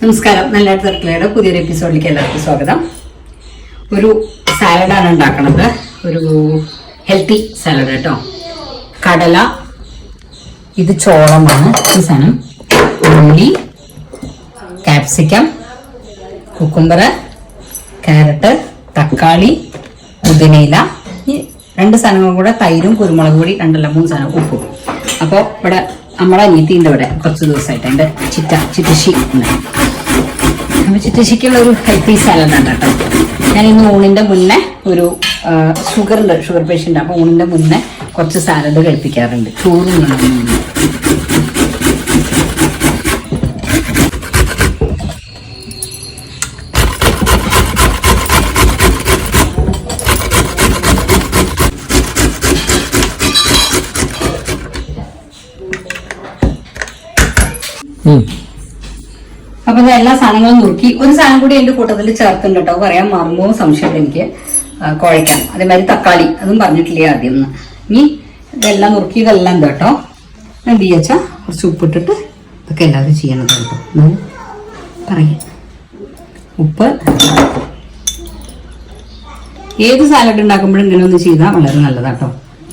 നമസ്കാരം. നല്ല തിരക്കിലയുടെ പുതിയൊരു എപ്പിസോഡിലേക്ക് എല്ലാവർക്കും സ്വാഗതം. ഒരു സാലഡാണ് ഉണ്ടാക്കുന്നത് ഒരു ഹെൽത്തി സാലഡ് കേട്ടോ. കടല ഇത് ചോളമാണ് ഈ സാധനം. ഉള്ളി കാപ്സിക്കം കുക്കുംബർ കാരറ്റ് തക്കാളി പുതിനയില. ഈ രണ്ട് സാധനങ്ങളും കൂടെ തൈരും കുരുമുളക് പൊടി രണ്ടല്ല മൂന്ന് സാധനം ഉപ്പും. അപ്പോൾ ഇവിടെ നമ്മളെ അനിയത്തിന്റെ ഇവിടെ കുറച്ച് ദിവസമായിട്ട്. എന്റെ ചിറ്റ ചിറ്റശി അപ്പോൾ ഒരു ഹെൽത്തി സാലഡ് ഉണ്ട് കേട്ടോ. ഞാൻ ഇന്ന് ഊണിന്റെ മുന്നേ ഒരു ഷുഗർ ഉണ്ട് ഷുഗർ പേഷ്യന്റ് അപ്പോൾ ഊണിന്റെ മുന്നേ കുറച്ച് സാലഡ് കഴിപ്പിക്കാറുണ്ട്. ചോറും അപ്പൊ ഇത് എല്ലാ സാധനങ്ങളും നോക്കി ഒരു സാധനം കൂടി എന്റെ കൂട്ടത്തിൽ ചേർത്തുണ്ട് കേട്ടോ. പറയാൻ മറന്നോ സംശയമുണ്ട് എനിക്ക്. കുഴക്കാൻ അതേമാതിരി തക്കാളി. അതും പറഞ്ഞിട്ടില്ലേ ആദ്യം ഒന്ന്. ഇനി ഇതെല്ലാം നുറുക്കി ഇതെല്ലാം കേട്ടോ? എന്ത് ചെയ്യാച്ചാ കുറച്ച് ഉപ്പിട്ടിട്ട് ഇതൊക്കെ എല്ലാവരും ചെയ്യണം കേട്ടോ. പറയാം. ഉപ്പ്. ഏത് സാലഡ് ഉണ്ടാക്കുമ്പോഴും ഇങ്ങനെ ഒന്ന് ചെയ്താൽ വളരെ നല്ലതാട്ടോ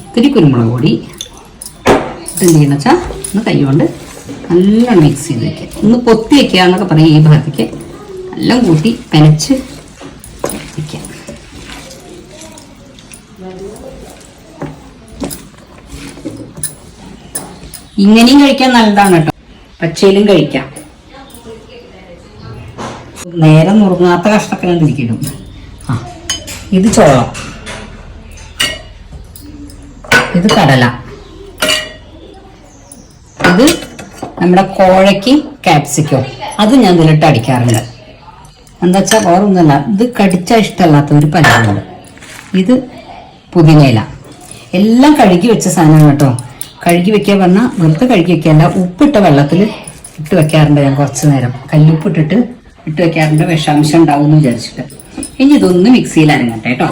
ഇത്തിരി കുരുമുളക് പൊടി. ഇതെന്ത് ചെയ്യണം ഒന്ന് കൈ കൊണ്ട് നല്ലോണം മിക്സ് ചെയ്ത് വെക്കുക. ഒന്ന് പൊത്തി വെക്കുക എന്നൊക്കെ പറയും ഈ ഭാഗത്തേക്ക്. എല്ലാം കൂട്ടി പെനച്ച് വെക്കുക ഇങ്ങനെയും കഴിക്കാൻ നല്ലതാണ് കേട്ടോ. പച്ചയിലും കഴിക്കാം. നേരെ നുറുങ്ങാത്ത തിരിക്കിടും. ആ ഇത് ചോളം. ഇത് കടല. ഇത് നമ്മുടെ കോഴയ്ക്ക് കാപ്സിക്കോ അത് ഞാൻ ഇതിലിട്ട് അടിക്കാറുണ്ട്. എന്താ വെച്ചാൽ വേറൊന്നുമല്ല ഇത് കടിച്ചാൽ ഇഷ്ടമല്ലാത്ത ഒരു പലരുണ്ട് ഇത് പുതിനയില. എല്ലാം കഴുകി വെച്ച സാധനമാണ് കേട്ടോ. കഴുകി വെക്കുക പറഞ്ഞാൽ വെറുതെ കഴുകി വെക്കുകയല്ല ഉപ്പിട്ട വെള്ളത്തിൽ ഇട്ട് വെക്കാറുണ്ട് ഞാൻ കുറച്ച് നേരം. കല്ലുപ്പിട്ടിട്ട് ഇട്ട് വെക്കാറുണ്ട് വിഷാംശം ഉണ്ടാവും എന്ന് വിചാരിച്ചിട്ട്. ഇനി ഇതൊന്ന് മിക്സിയിൽ അരങ്ങട്ടെ കേട്ടോ.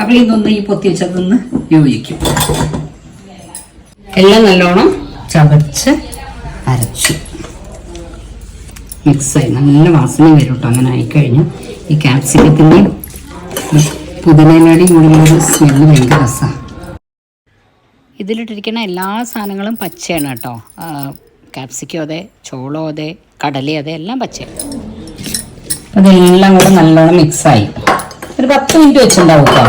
അപ്പോൾ ഇതൊന്ന് ഈ പൊത്തി വെച്ചതൊന്ന് യോജിക്കും എല്ലാം നല്ലോണം ചതച്ച് അരച്ചു. മിക്സായി നല്ല വാസന വരും കേട്ടോ അങ്ങനെ ആയിക്കഴിഞ്ഞു. ഈ ക്യാപ്സിക്കത്തിന്റെയും പുതിനയുടെയും കൂടി ഒരു സ്മെല്ല് ഭയങ്കര രസമാണ് ഇതിലിട്ടിരിക്കുന്ന എല്ലാ സാധനങ്ങളും പച്ചയാണ് കേട്ടോ ക്യാപ്സിക്കോ അതെ ചോളോ അതെ കടലയോ അതെ എല്ലാം പച്ചയാണ്. അതെല്ലാം കൂടെ നല്ലോണം മിക്സായി ഒരു പത്ത് മിനിറ്റ് വെച്ചിട്ടുണ്ടാവും കേട്ടോ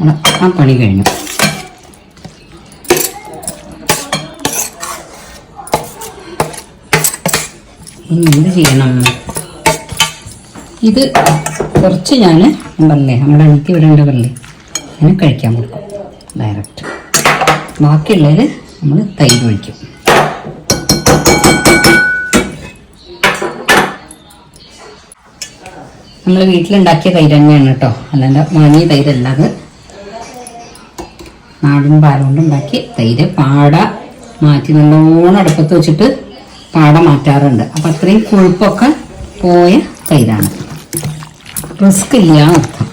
ആ പണി കഴിഞ്ഞു. ഇനി എന്ത് ചെയ്യണം? ഇത് കുറച്ച് ഞാൻ പറഞ്ഞേ നമ്മുടെ എനിക്ക് ഇവിടെ ഉണ്ട് പറഞ്ഞേ ഞാൻ കഴിക്കാൻ കൊടുക്കും ഡയറക്റ്റ് ബാക്കിയുള്ളത് നമ്മൾ തൈര് ഒഴിക്കും. നമ്മൾ വീട്ടിലുണ്ടാക്കിയ തൈര് തന്നെയാണ് കേട്ടോ. അല്ലാണ്ട് വാങ്ങിയ തൈരല്ല അത്. നാടൻ പാലുകൊണ്ട് ഉണ്ടാക്കി തൈര് പാട മാറ്റി നല്ലോണം അടുപ്പത്ത് വെച്ചിട്ട് പാട മാറ്റാറുണ്ട്. അപ്പം അത്രയും കൊഴുപ്പൊക്കെ പോയ തൈരാണ്. റിസ്ക് ഇല്ല അർത്ഥം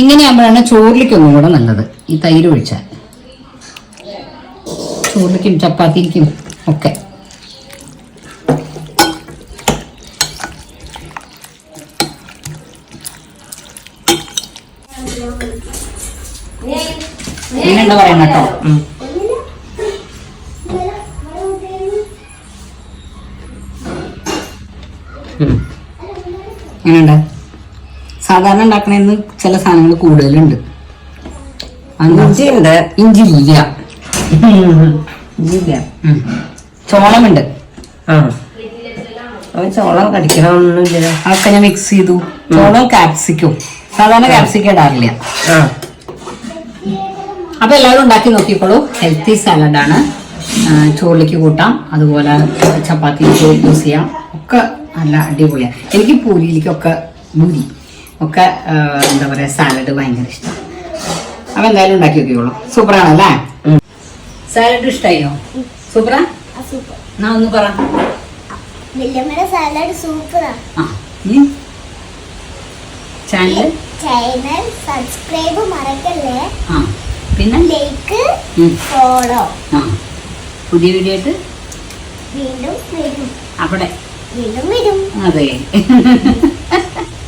ഇങ്ങനെയാകുമ്പോഴാണ് ചോറിലേക്കൊന്നും കൂടെ നല്ലത്. ഈ തൈര് ഒഴിച്ചാൽ. ചോറിലേക്കും ചപ്പാത്തിക്കും ഒക്കെ. ഇങ്ങനെയുണ്ട് പറയണം കേട്ടോ. എങ്ങനെയുണ്ട് സാധാരണ ഉണ്ടാക്കണേന്ന് ചില സാധനങ്ങൾ കൂടുതലുണ്ട്. ഇഞ്ചിയുണ്ട്. ഇഞ്ചി ഇല്ല ഉം. ചോളമുണ്ട്. ആ. അവൻ ചോളം കടിക്കണമെന്നില്ല അതൊക്കെ ഞാൻ മിക്സ് ചെയ്തു. ചോളം കാപ്സിക്കും സാധാരണ കാപ്സിക്കം ഇടാറില്ല. ആ. അപ്പൊ എല്ലാവരും ഉണ്ടാക്കി നോക്കിക്കോളൂ. ഹെൽത്തി സാലഡാണ് ചോറിലേക്ക് കൂട്ടാം. അതുപോലെ ചപ്പാത്തി യൂസ് ചെയ്യാം. ഒക്കെ നല്ല അടിപൊളിയാണ് എനിക്ക് പൂരിയിലേക്കൊക്കെ മുരി ഒക്കെ എന്താ പറയുക സാലഡ് ഭയങ്കര ഇഷ്ടം. അപ്പൊ എന്തായാലും ഉണ്ടാക്കി നോക്കിക്കോളൂ. സൂപ്പറാണ് അല്ലേ? സാലഡ് ഇഷ്ടമായോ സൂപ്പറാ? എന്നാ ഒന്ന് പറ. സാലഡ് സൂപ്പറാ. ആ നീ ചാനൽ ചാനൽ സബ്സ്ക്രൈബ് മറക്കല്ലേ? ആ. പിന്നെ? ലൈക്ക് ഉം. ഫോളോ ആ. പുതിയ വീഡിയോ ആയിട്ട്? വീണ്ടും വരും. അവിടെ? വീണ്ടും വരും. അതെ.